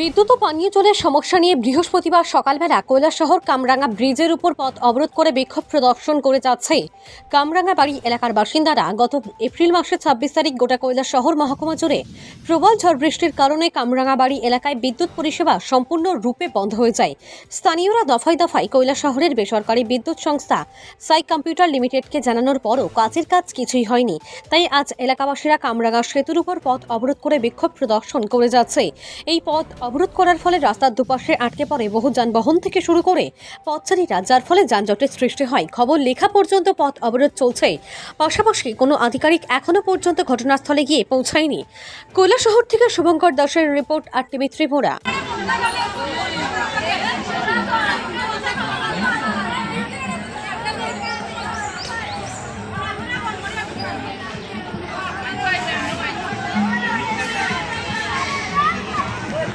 বিদ্যুৎ ও পানীয় জলের সমস্যা নিয়ে বৃহস্পতিবার সকালবেলা কৈলাসহর কামরাঙ্গা ব্রিজের উপর পথ অবরোধ করে বিক্ষোভ প্রদর্শন করে যাচ্ছে। কামরাঙ্গা বাড়ি এলাকার বাসিন্দারা গত এপ্রিল মাসের ছাব্বিশ তারিখ গোটা শহর মহকুমা জুড়ে প্রবল ঝড় বৃষ্টির কারণে কামরাঙ্গা বাড়ি এলাকায় বিদ্যুৎ পরিষেবা সম্পূর্ণ রূপে বন্ধ হয়ে যায়। স্থানীয়রা দফায় দফায় শহরের বেসরকারি বিদ্যুৎ সংস্থা সাই কম্পিউটার লিমিটেডকে জানানোর পরও কাজের কাজ কিছুই হয়নি। তাই আজ এলাকাবাসীরা কামরাঙ্গা সেতুর উপর পথ অবরোধ করে বিক্ষোভ প্রদর্শন করে যাচ্ছে। এই পথ অবরোধ করার ফলে রাস্তার দুপাশে আটকে পড়ে বহু যানবাহন থেকে শুরু করে পথচারীরা, যার ফলে যানজটের সৃষ্টি হয়। খবর লেখা পর্যন্ত পথ অবরোধ চলছে। পাশাপাশি কোনো আধিকারিক এখনও পর্যন্ত ঘটনাস্থলে গিয়ে পৌঁছায়নি। শহর থেকে শুভঙ্কর দাসের রিপোর্ট আর টিভি ত্রিপুরা।